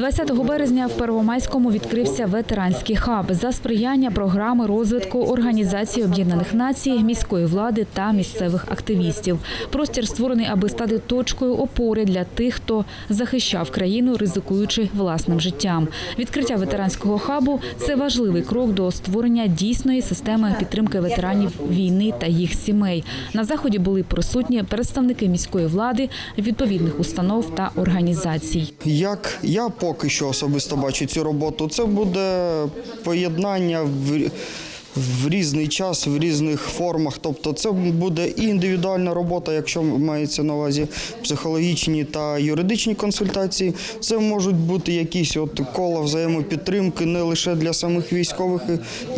20 березня в Первомайському відкрився ветеранський хаб за сприяння програми розвитку Організації Об'єднаних Націй, міської влади та місцевих активістів. Простір створений, аби стати точкою опори для тих, хто захищав країну, ризикуючи власним життям. Відкриття ветеранського хабу це важливий крок до створення дійсної системи підтримки ветеранів війни та їх сімей. На заході були присутні представники міської влади, відповідних установ та організацій. Як я поки що особисто бачу цю роботу, це буде поєднання в, в різний час, в різних формах. Тобто це буде і індивідуальна робота, якщо мається на увазі психологічні та юридичні консультації. Це можуть бути якісь от кола взаємопідтримки не лише для самих військових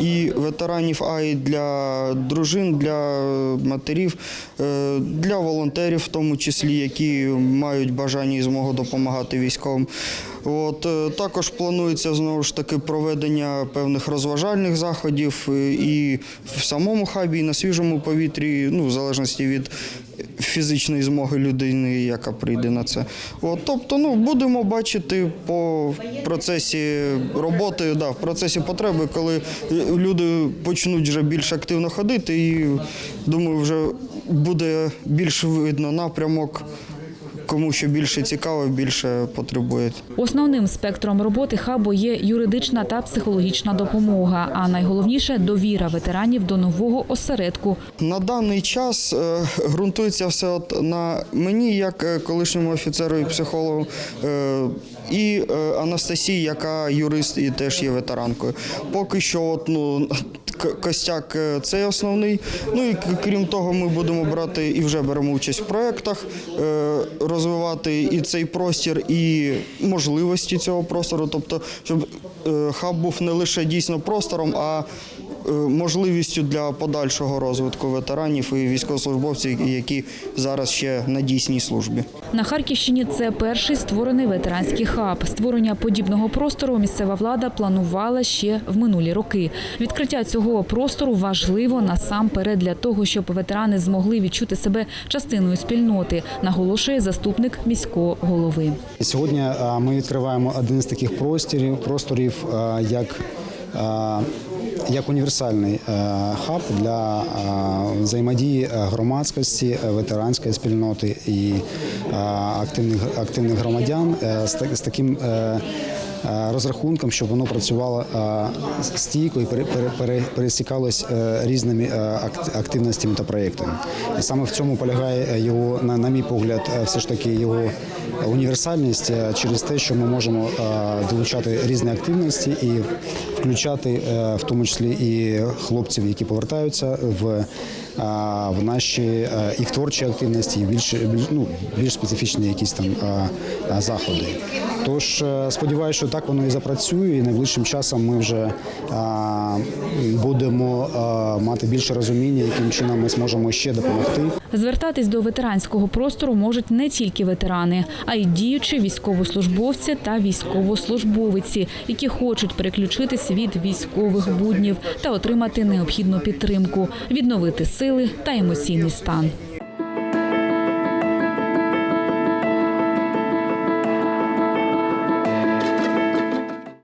і ветеранів, а й для дружин, для матерів, е, для волонтерів, в тому числі, які мають бажання і змогу допомагати військовим. От е, також планується знову ж таки проведення певних розважальних заходів і в самому хабі, і на свіжому повітрі, ну в залежності від фізичної змоги людини, яка прийде на це. От, тобто, ну будемо бачити по процесі роботи, да, в процесі потреби, коли люди почнуть вже більш активно ходити, і думаю, вже буде більш видно напрямок. Кому що більше цікаво, більше потребує. Основним спектром роботи хабу є юридична та психологічна допомога. А найголовніше довіра ветеранів до нового осередку. На даний час е, ґрунтується все от на мені, як е, колишньому офіцеру і психологу, е, і Анастасії, яка юрист і теж є ветеранкою. Поки що, от, ну, костяк е, цей основний. Ну і крім того, ми будемо брати і вже беремо участь в проєктах, розвивати і цей простір, і можливості цього простору. Тобто, щоб е, хаб був не лише дійсно простором, а е, можливістю для подальшого розвитку ветеранів і військовослужбовців, які зараз ще на дійсній службі. На Харківщині це перший створений ветеранський хаб. Створення подібного простору місцева влада планувала ще в минулі роки. Відкриття цього простору важливо насамперед для того, щоб ветерани змогли відчути себе частиною спільноти, наголошує заступник міського голови. Сьогодні ми відкриваємо один з таких просторів, просторів як, як універсальний хаб для взаємодії громадськості, ветеранської спільноти і активних, активних громадян е, з таким. Е, Розрахунком, щоб воно працювало е, стійко і пере- пере- пере- пересікалось е, різними активностями та проєктами. І саме в цьому полягає його, на, мій погляд, все ж таки його універсальність через те, що ми можемо долучати різні активності і включати в тому числі і хлопців, які повертаються в, в наші е, і в творчі активності, і більш, ну, більш специфічні якісь там е, е, заходи. Тож сподіваюся, що так воно і запрацює, і найближчим часом ми вже будемо мати більше розуміння, яким чином ми зможемо ще допомогти. Звертатись до ветеранського простору можуть не тільки ветерани, а й діючі військовослужбовці та військовослужбовиці, які хочуть переключитись від військових буднів та отримати необхідну підтримку, відновити сили та емоційний стан.